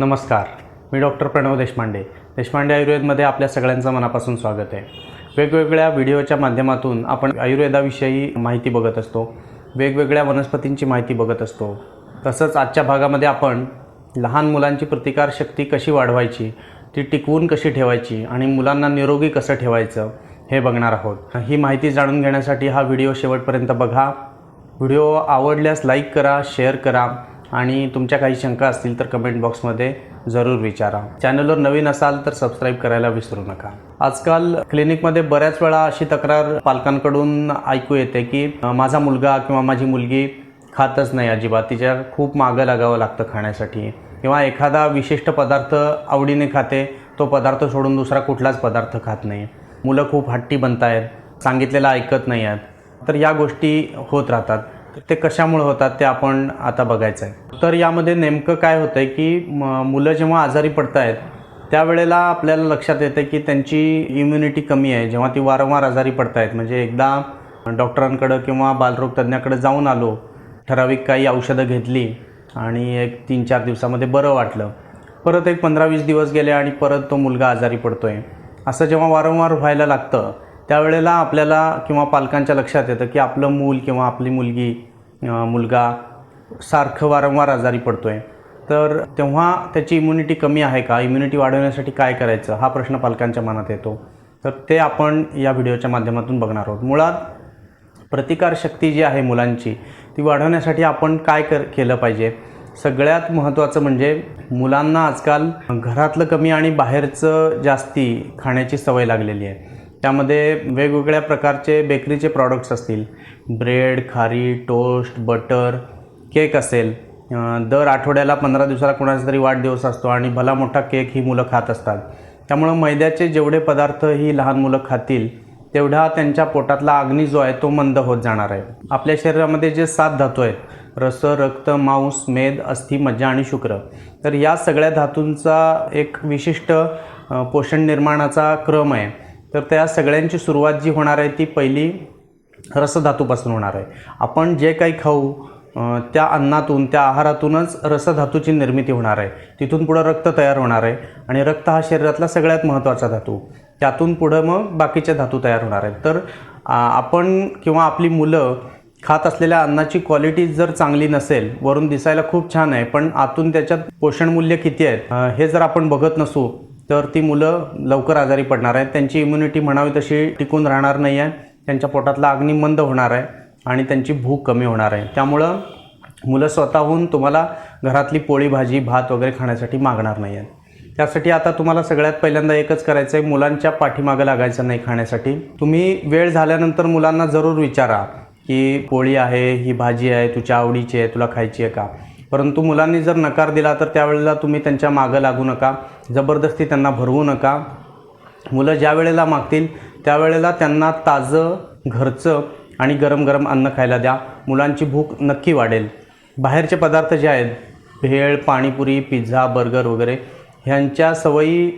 नमस्कार मी डॉक्टर प्रणव देशपांडे. देशपांडे आयुर्वेदमध्ये आपल्या सगळ्यांचं मनापासून स्वागत आहे. वेगवेगळ्या व्हिडिओच्या माध्यमातून आपण आयुर्वेदाविषयी माहिती बघत असतो वेगवेगळ्या वनस्पतींची माहिती बघत असतो. तसंच आजच्या भागामध्ये आपण लहान मुलांची प्रतिकारशक्ती कशी वाढवायची ती टिकवून कशी ठेवायची आणि मुलांना निरोगी कसं ठेवायचं हे बघणार आहोत. ही माहिती जाणून घेण्यासाठी हा व्हिडिओ शेवटपर्यंत बघा. व्हिडिओ आवडल्यास लाईक करा शेअर करा आणि तुमच्या काही शंका असतील तर कमेंट बॉक्समध्ये जरूर विचारा. चॅनलवर नवीन असाल तर सबस्क्राईब करायला विसरू नका. आजकाल क्लिनिकमध्ये बऱ्याच वेळा अशी तक्रार पालकांकडून ऐकू येते की माझा मुलगा किंवा माझी मुलगी खातच नाही अजिबात. तिच्या खूप मागं लागावं लागतं खाण्यासाठी. किंवा एखादा विशिष्ट पदार्थ आवडीने खाते तो पदार्थ सोडून दुसरा कुठलाच पदार्थ खात नाही. मुलं खूप हट्टी बनत आहेत सांगितलेलं ऐकत नाही आहेत तर या गोष्टी होत राहतात. ते कशामुळे होतात ते आपण आता बघायचं आहे. तर यामध्ये नेमकं काय होतं आहे की म- मुलं जेव्हा आजारी पडत आहेत त्यावेळेला आपल्याला लक्षात येतं की त्यांची इम्युनिटी कमी आहे. जेव्हा ती वारंवार आजारी पडत आहेत म्हणजे एकदा डॉक्टरांकडं किंवा बालरोग तज्ज्ञाकडे जाऊन आलो ठराविक काही औषधं घेतली आणि एक तीन चार दिवसामध्ये बरं वाटलं. परत एक पंधरा वीस दिवस गेले आणि परत तो मुलगा आजारी पडतो आहे असं जेव्हा वारंवार व्हायला लागतं त्यावेळेला आपल्याला किंवा पालकांच्या लक्षात येतं की आपलं मूल किंवा आपली मुलगी मुलगा सारखं वारंवार आजारी पडतो आहे तर तेव्हा त्याची इम्युनिटी कमी आहे का? इम्युनिटी वाढवण्यासाठी काय करायचं? हा प्रश्न पालकांच्या मनात येतो. तर ते आपण या व्हिडिओच्या माध्यमातून बघणार आहोत. मुळात प्रतिकारशक्ती जी आहे मुलांची ती वाढवण्यासाठी आपण काय कर केलं पाहिजे? सगळ्यात महत्त्वाचं म्हणजे मुलांना आजकाल घरातलं कमी आणि बाहेरचं जास्ती खाण्याची सवय लागलेली आहे. त्यामध्ये वेगवेगळ्या प्रकारचे बेकरीचे प्रॉडक्ट्स असतील ब्रेड खारी टोस्ट बटर केक असेल. दर आठवड्याला पंधरा दिवसाला कोणाचा तरी वाढदिवस असतो आणि भला मोठा केक ही मुलं खात असतात. त्यामुळं मैद्याचे जेवढे पदार्थ ही लहान मुलं खातील तेवढा त्यांच्या पोटातला अग्नी जो आहे तो मंद होत जाणार आहे. आपल्या शरीरामध्ये जे सात धातू आहेत रस रक्त मांस मेद अस्थि मज्जा आणि शुक्र. तर या सगळ्या धातूंचा एक विशिष्ट पोषण निर्माणाचा क्रम आहे. तर त्या सगळ्यांची सुरुवात जी होणार आहे ती पहिली रसधातूपासून होणार आहे. आपण जे काही खाऊ त्या अन्नातून त्या आहारातूनच रसधातूची निर्मिती होणार आहे. तिथून पुढं रक्त तयार होणार आहे आणि रक्त हा शरीरातला सगळ्यात महत्त्वाचा धातू. त्यातून पुढं मग बाकीचे धातू तयार होणार आहेत. तर आपण किंवा आपली मुलं खात असलेल्या अन्नाची क्वालिटी जर चांगली नसेल वरून दिसायला खूप छान आहे पण आतून त्याच्यात पोषण मूल्य किती आहेत हे जर आपण बघत नसू तर ती मुलं लवकर आजारी पडणार आहेत. त्यांची इम्युनिटी म्हणावी तशी टिकून राहणार नाही आहे त्यांच्या पोटातला अग्नी मंद होणार आहे आणि त्यांची भूक कमी होणार आहे. त्यामुळं मुलं स्वतःहून तुम्हाला घरातली पोळी भाजी भात वगैरे खाण्यासाठी मागणार नाही आहेत त्यासाठी आता तुम्हाला सगळ्यात पहिल्यांदा एकच करायचं आहे मुलांच्या पाठीमागं लागायचं नाही खाण्यासाठी. तुम्ही वेळ झाल्यानंतर मुलांना जरूर विचारा की पोळी आहे ही भाजी आहे तुझ्या आवडीची आहे तुला खायची आहे का? परंतु मुलांनी जर नकार दिला तर त्यावेळेला तुम्ही त्यांच्या मागं लागू नका. जबरदस्ती त्यांना भरवू नका. मुलं ज्या वेळेला मागतील त्यावेळेला त्यांना ताजं घरचं आणि गरम गरम अन्न खायला द्या. मुलांची भूक नक्की वाढेल. बाहेरचे पदार्थ जे आहेत भेळ पाणीपुरी पिझ्झा बर्गर वगैरे ह्यांच्या सवयी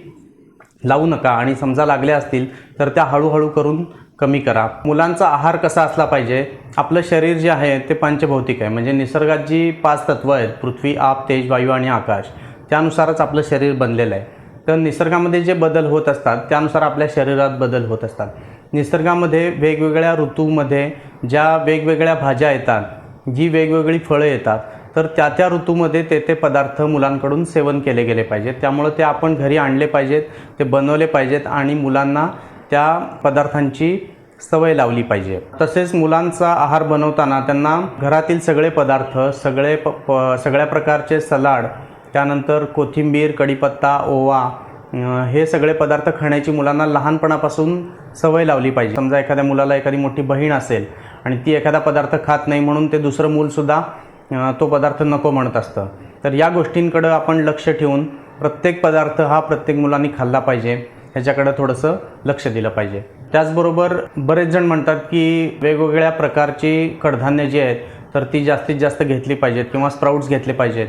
लावू नका आणि समजा लागल्या असतील तर त्या हळूहळू करून कमी करा. मुलांचा आहार कसा असला पाहिजे आपलं शरीर जे आहे ते पंचभौतिक आहे. म्हणजे निसर्गात जी पाच तत्वं आहेत पृथ्वी आप तेज वायू आणि आकाश त्यानुसारच आपलं शरीर बनलेलं आहे. तर निसर्गामध्ये जे बदल होत असतात त्यानुसार आपल्या शरीरात बदल होत असतात. निसर्गामध्ये वेगवेगळ्या ऋतूमध्ये ज्या वेगवेगळ्या भाज्या येतात जी वेगवेगळी फळं येतात तर त्या त्या ऋतूमध्ये ते ते पदार्थ मुलांकडून सेवन केले गेले पाहिजेत. त्यामुळं ते आपण घरी आणले पाहिजेत ते बनवले पाहिजेत आणि मुलांना त्या पदार्थांची सवय लावली पाहिजे. तसेच मुलांचा आहार बनवताना त्यांना घरातील सगळे पदार्थ सगळे प प सगळ्या प्रकारचे सलाड त्यानंतर कोथिंबीर कढीपत्ता ओवा हे सगळे पदार्थ खाण्याची मुलांना लहानपणापासून सवय लावली पाहिजे. समजा एखाद्या मुलाला एखादी मोठी बहीण असेल आणि ती एखादा पदार्थ खात नाही म्हणून ते दुसरं मूलसुद्धा तो पदार्थ नको म्हणत असतं. तर या गोष्टींकडं आपण लक्ष ठेवून प्रत्येक पदार्थ हा प्रत्येक मुलांनी खाल्ला पाहिजे. ह्याच्याकडं थोडंसं लक्ष दिलं पाहिजे. त्याचबरोबर बरेच जण म्हणतात की वेगवेगळ्या प्रकारची कडधान्य जी आहेत तर ती जास्तीत जास्त घेतली पाहिजेत किंवा स्प्राऊट्स घेतले पाहिजेत.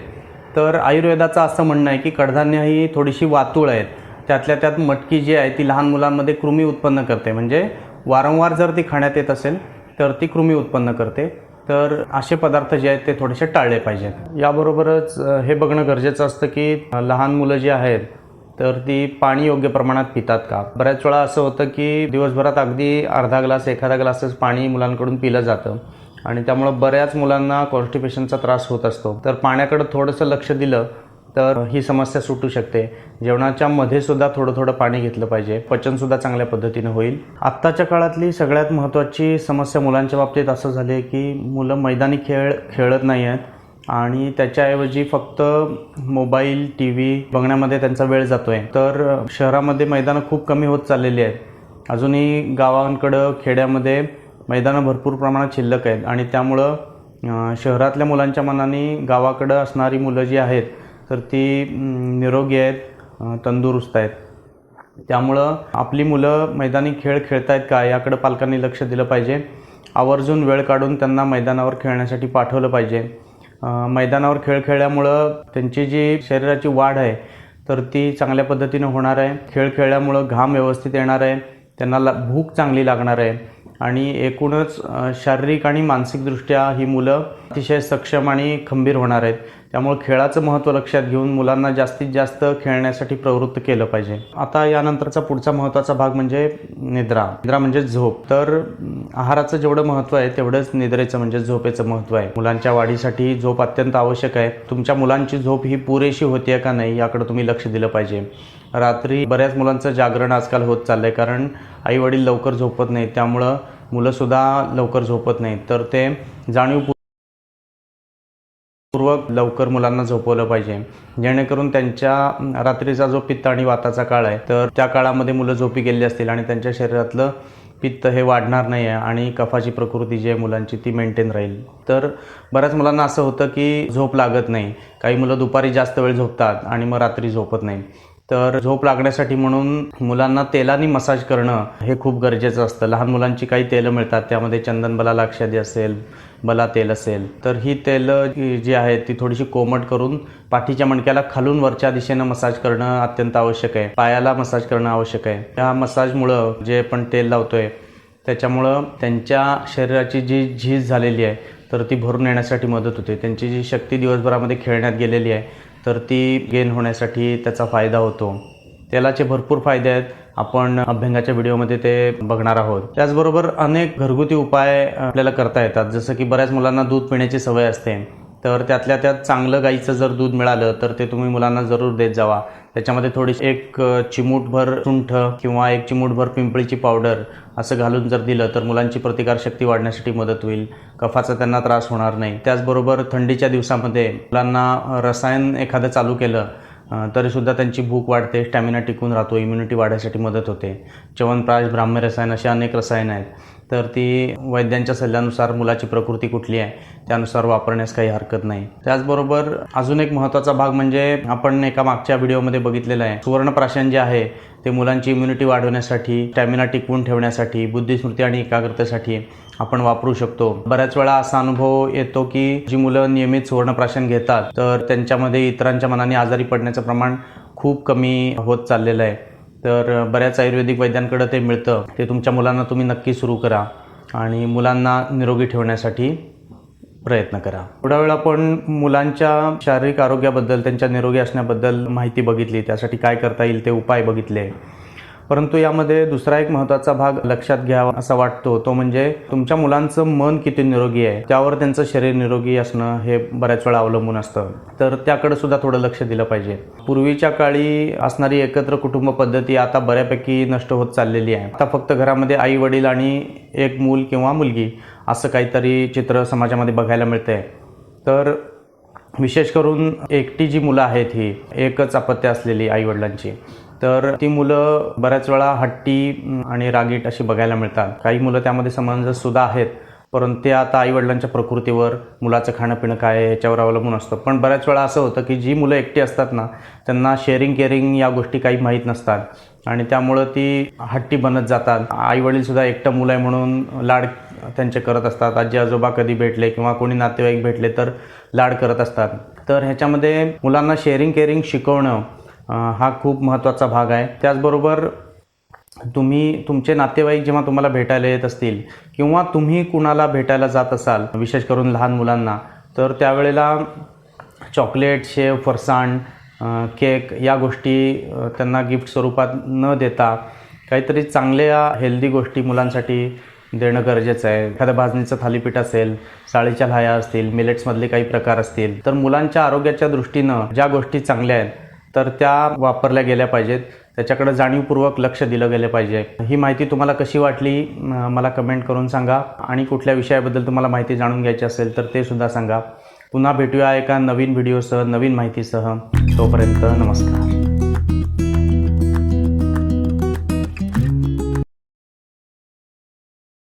तर आयुर्वेदाचं असं म्हणणं आहे की कडधान्य ही थोडीशी वातूळ आहेत. त्यातल्या त्यात मटकी जी आहे ती लहान मुलांमध्ये कृमी उत्पन्न करते. म्हणजे वारंवार जर ती खाण्यात येत असेल तर ती कृमी उत्पन्न करते. तर असे पदार्थ जे आहेत ते थोडेसे टाळले पाहिजेत. याबरोबरच हे बघणं गरजेचं असतं की लहान मुलं जी आहेत तर ती पाणी योग्य प्रमाणात पितात का? बऱ्याच वेळा असं होतं की दिवसभरात अगदी अर्धा ग्लास एखादा ग्लासच पाणी मुलांकडून पिलं जातं. आणि त्यामुळं बऱ्याच मुलांना कॉन्स्टिपेशनचा त्रास होत असतो. तर पाण्याकडं थोडंसं लक्ष दिलं तर ही समस्या सुटू शकते. जेवणाच्या मध्ये सुद्धा थोडं थोडं पाणी घेतलं पाहिजे. पचनसुद्धा चांगल्या पद्धतीनं होईल. आत्ताच्या काळातली सगळ्यात महत्त्वाची समस्या मुलांच्या बाबतीत असं झाली आहे की मुलं मैदानी खेळ खेळत नाही आहेत आणि त्याच्याऐवजी फक्त मोबाईल टी व्ही बघण्यामध्ये त्यांचा वेळ जातो आहे तर शहरामध्ये मैदानं खूप कमी होत चाललेली आहेत. अजूनही गावांकडं खेड्यामध्ये मैदानं भरपूर प्रमाणात शिल्लक आहेत. आणि त्यामुळं शहरातल्या मुलांच्या मनाने गावाकडं असणारी मुलं जी आहेत तर ती निरोगी आहेत तंदुरुस्त आहेत. त्यामुळं आपली मुलं मैदानी खेळ खेळतायत का याकडं पालकांनी लक्ष दिलं पाहिजे. आवर्जून वेळ काढून त्यांना मैदानावर खेळण्यासाठी पाठवलं पाहिजे. मैदानावर खेळ खेळल्यामुळं त्यांची जी शरीराची वाढ आहे तर ती चांगल्या पद्धतीनं होणार आहे. खेळ खेळल्यामुळं घाम व्यवस्थित येणार आहे. त्यांना ला भूक चांगली लागणार आहे. आणि एकूणच शारीरिक आणि मानसिकदृष्ट्या ही मुलं अतिशय सक्षम आणि खंबीर होणार आहेत. त्यामुळे खेळाचं महत्त्व लक्षात घेऊन मुलांना जास्तीत जास्त खेळण्यासाठी प्रवृत्त केलं पाहिजे. आता यानंतरचा पुढचा महत्त्वाचा भाग म्हणजे निद्रा. निद्रा म्हणजे झोप. तर आहाराचं जेवढं महत्त्व आहे तेवढंच निद्रेचं म्हणजे झोपेचं महत्त्व आहे. मुलांच्या वाढीसाठी झोप अत्यंत आवश्यक आहे. तुमच्या मुलांची झोप ही पुरेशी होते का नाही याकडे तुम्ही लक्ष दिलं पाहिजे. रात्री बऱ्याच मुलांचं जागरण आजकाल होत चाललं आहे कारण आई वडील लवकर झोपत नाहीत. त्यामुळं मुलंसुद्धा लवकर झोपत नाहीत. तर ते जाणीवपूर्वक लवकर मुलांना झोपवलं पाहिजे. जेणेकरून त्यांच्या रात्रीचा जो पित्त आणि वाताचा काळ आहे तर त्या काळामध्ये मुलं झोपी गेली असतील आणि त्यांच्या शरीरातलं पित्त हे वाढणार नाही आहे आणि कफाची प्रकृती जी आहे मुलांची ती मेंटेन राहील. तर बऱ्याच मुलांना असं होतं की झोप लागत नाही. काही मुलं दुपारी जास्त वेळ झोपतात आणि मग रात्री झोपत नाही तर झोप लागण्यासाठी म्हणून मुलांना तेलाने मसाज करणं हे खूप गरजेचं असतं. लहान मुलांची काही तेलं मिळतात त्यामध्ये चंदन बला लाक्षादी असेल बला तेल असेल तर ही तेलं जी- जी आहेत ती थोडीशी कोमट करून पाठीच्या मणक्याला खालून वरच्या दिशेनं मसाज करणं अत्यंत आवश्यक आहे. पायाला मसाज करणं आवश्यक आहे. त्या मसाजमुळं जे आपण तेल लावतोय त्याच्यामुळं त्यांच्या शरीराची जी झीज झालेली आहे तर ती भरून येण्यासाठी मदत होते. त्यांची जी शक्ती दिवसभरामध्ये खेळण्यात गेलेली आहे तर ती गेन होण्यासाठी त्याचा फायदा होतो. तेलाचे भरपूर फायदे आहेत. आपण अभ्यंगाच्या व्हिडिओमध्ये ते बघणार आहोत. त्याचबरोबर अनेक घरगुती उपाय आपल्याला करता येतात. जसं की बऱ्याच मुलांना दूध पिण्याची सवय असते. तर त्यातल्या त्यात चांगलं गाईचं जर दूध मिळालं तर ते तुम्ही मुलांना जरूर देत जावा. त्याच्यामध्ये थोडी एक चिमूटभर सुंठ किंवा एक चिमूटभर पिंपळीची पावडर असं घालून जर दिलं तर मुलांची प्रतिकारशक्ती वाढण्यासाठी मदत होईल. कफाचा त्यांना त्रास होणार नाही. त्याचबरोबर थंडीच्या दिवसामध्ये मुलांना रसायन एखादं चालू केलं तरीसुद्धा त्यांची भूक वाढते स्टॅमिना टिकून राहतो इम्युनिटी वाढण्यासाठी मदत होते. च्यवनप्राश ब्राह्म्य रसायन अशी अनेक रसायन आहेत. तर ती वैद्यांच्या सल्ल्यानुसार मुलाची प्रकृती कुठली आहे त्यानुसार वापरण्यास काही हरकत नाही. त्याचबरोबर अजून एक महत्त्वाचा भाग म्हणजे आपण एका मागच्या व्हिडिओमध्ये बघितलेला आहे. सुवर्णप्राशन जे आहे ते मुलांची इम्युनिटी वाढवण्यासाठी स्टॅमिना टिकवून ठेवण्यासाठी बुद्धिस्मृती आणि एकाग्रतेसाठी आपण वापरू शकतो. बऱ्याच वेळा असा अनुभव येतो की जी मुलं नियमित सुवर्णप्राशन घेतात तर त्यांच्यामध्ये इतरांच्या मनाने आजारी पडण्याचं प्रमाण खूप कमी होत चाललेलं आहे. तर बऱ्याच आयुर्वेदिक वैद्यांकडं ते मिळतं. ते तुमच्या मुलांना तुम्ही नक्की सुरू करा आणि मुलांना निरोगी ठेवण्यासाठी प्रयत्न करा. थोडा वेळ आपण मुलांच्या शारीरिक आरोग्याबद्दल त्यांच्या निरोगी असण्याबद्दल माहिती बघितली. त्यासाठी काय करता येईल ते उपाय बघितले. परंतु यामध्ये दुसरा एक महत्त्वाचा भाग लक्षात घ्यावा असा वाटतो. तो म्हणजे तुमच्या मुलांचं मन किती निरोगी आहे त्यावर त्यांचं शरीर निरोगी असणं हे बऱ्याच वेळा अवलंबून असतं. तर त्याकडे सुद्धा थोडं लक्ष दिलं पाहिजे. पूर्वीच्या काळी असणारी एकत्र कुटुंब पद्धती आता बऱ्यापैकी नष्ट होत चाललेली आहे. आता फक्त घरामध्ये आई वडील आणि एक मूल किंवा मुलगी असं काहीतरी चित्र समाजामध्ये बघायला मिळतंय. तर विशेष करून एकटी जी मुलं आहेत ही एकच अपत्य असलेली आईवडिलांची तर ती मुलं बऱ्याच वेळा हट्टी आणि रागीट अशी बघायला मिळतात. काही मुलं त्यामध्ये समंजसुद्धा आहेत परंतु ते आता आईवडिलांच्या प्रकृतीवर मुलाचं खाणं पिणं काय याच्यावर अवलंबून असतं. पण बऱ्याच वेळा असं होतं की जी मुलं एकटी असतात ना त्यांना शेअरिंग केअरिंग या गोष्टी काही माहीत नसतात. आणि त्यामुळं ती हट्टी बनत जातात. आईवडीलसुद्धा एकटं मुलं आहे म्हणून लाड त्यांचे करत असतात. आजी आजोबा कधी भेटले किंवा कोणी नातेवाईक भेटले तर लाड करत असतात. तर ह्याच्यामध्ये मुलांना शेअरिंग केअरिंग शिकवणं हा खूप महत्त्वाचा भाग आहे. त्याचबरोबर तुम्ही तुमचे नातेवाईक जेव्हा तुम्हाला भेटायला येत असतील किंवा तुम्ही कुणाला भेटायला जात असाल विशेष करून लहान मुलांना तर त्यावेळेला चॉकलेट शेव फरसाण केक या गोष्टी त्यांना गिफ्ट स्वरूपात न देता काहीतरी चांगल्या हेल्दी गोष्टी मुलांसाठी देणं गरजेचं आहे. एखाद्या भाजणीचं थालीपीठ असेल साळीच्या लाह्या असतील मिलेट्समधले काही प्रकार असतील तर मुलांच्या आरोग्याच्या दृष्टीनं ज्या गोष्टी चांगल्या आहेत तर त्या वापरल्या गेल्या पाहिजेत. त्याच्याकडे जाणीवपूर्वक लक्ष दिलं गेलं पाहिजे. ही माहिती तुम्हाला कशी वाटली मला कमेंट करून सांगा. आणि कुठल्या विषयाबद्दल तुम्हाला माहिती जाणून घ्यायची असेल तर ते सुद्धा सांगा. पुन्हा भेटूया एका नवीन व्हिडिओसह नवीन माहितीसह. तोपर्यंत नमस्कार.